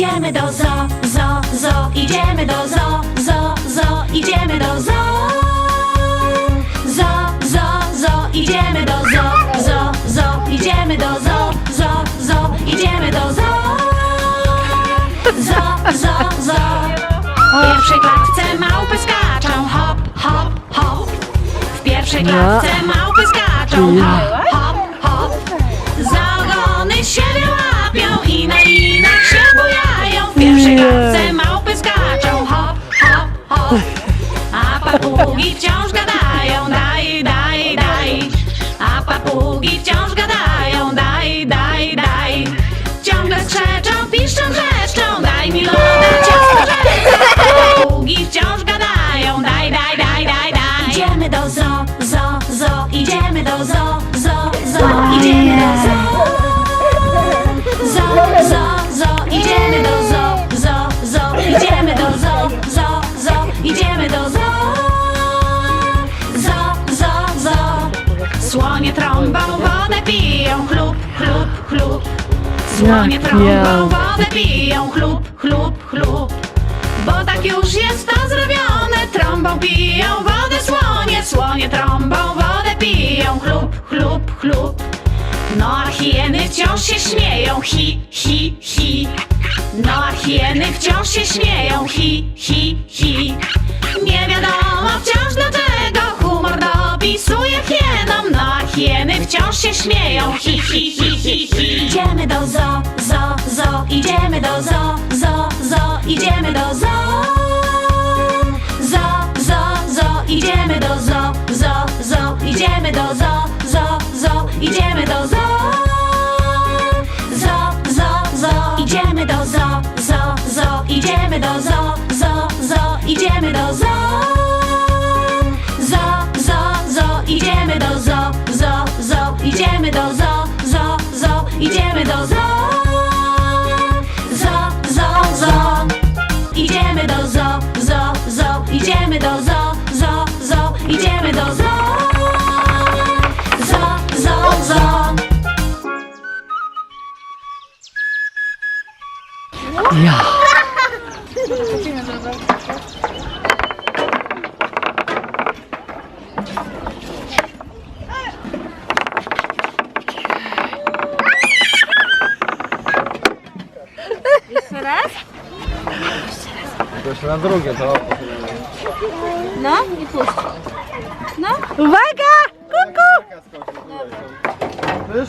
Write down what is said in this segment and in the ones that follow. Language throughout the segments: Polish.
Idziemy do zo, zo, zo, idziemy do zo, zo, zo, idziemy do zo. Zo, zo, zo, idziemy do zo, zo, zo, idziemy do zo, zo, zo, idziemy do zo. Zo, zo, zo. W pierwszej klatce małpy skaczą, hop, hop, hop. W pierwszej klatce małpy skaczą, hop, Klatce małpy skaczą, hop, hop, hop. A papugi wciąż gadają, chlub, chlub, chlub. Słonie trąbą wodę piją, chlub, chlub, chlub. Bo tak już jest to zrobione, trąbą piją wodę słonie, słonie trąbą wodę piją, chlub, chlub, chlub. No a hieny wciąż się śmieją, hi, hi, hi. No a hieny wciąż się śmieją, hi, hi, hi. Nie wiadomo wciąż dlaczego humor dopisuje hienom. No a hieny wciąż się śmieją, hi, hi. Idziemy do zo, zo, zo, idziemy do zo, zo, zo, idziemy do zo. Zo, zo, zo, idziemy do zo, zo, zo, idziemy do zo, zo, zo, idziemy do zo. Ja. To jeszcze na drugie, to No i puść. Uwaga! Kuku! Wiesz?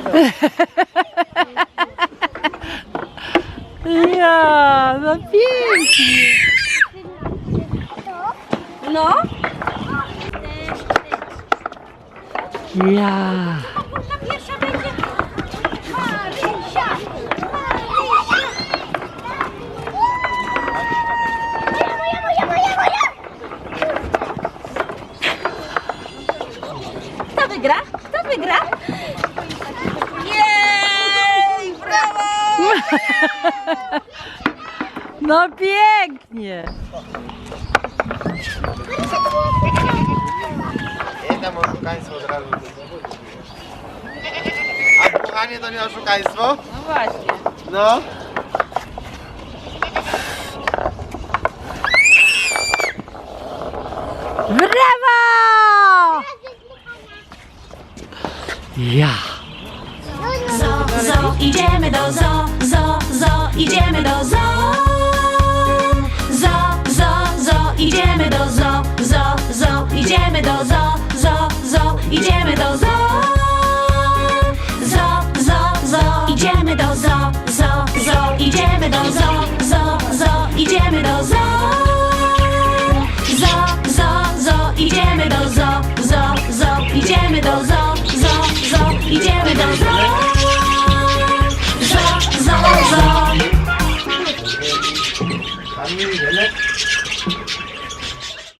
Ja, no pięknie. No. Ja. No pięknie. Nie tam oszukaństwo od razu. A dmuchanie to nie oszukaństwo? No właśnie. No. Brawo! Ja. Zo, zo, idziemy do zo, zo, zo, idziemy do zo. Zo, zo, zo, idziemy do zo, zo, zo, idziemy do zo, zo, zo, idziemy do zo. 嗯人呢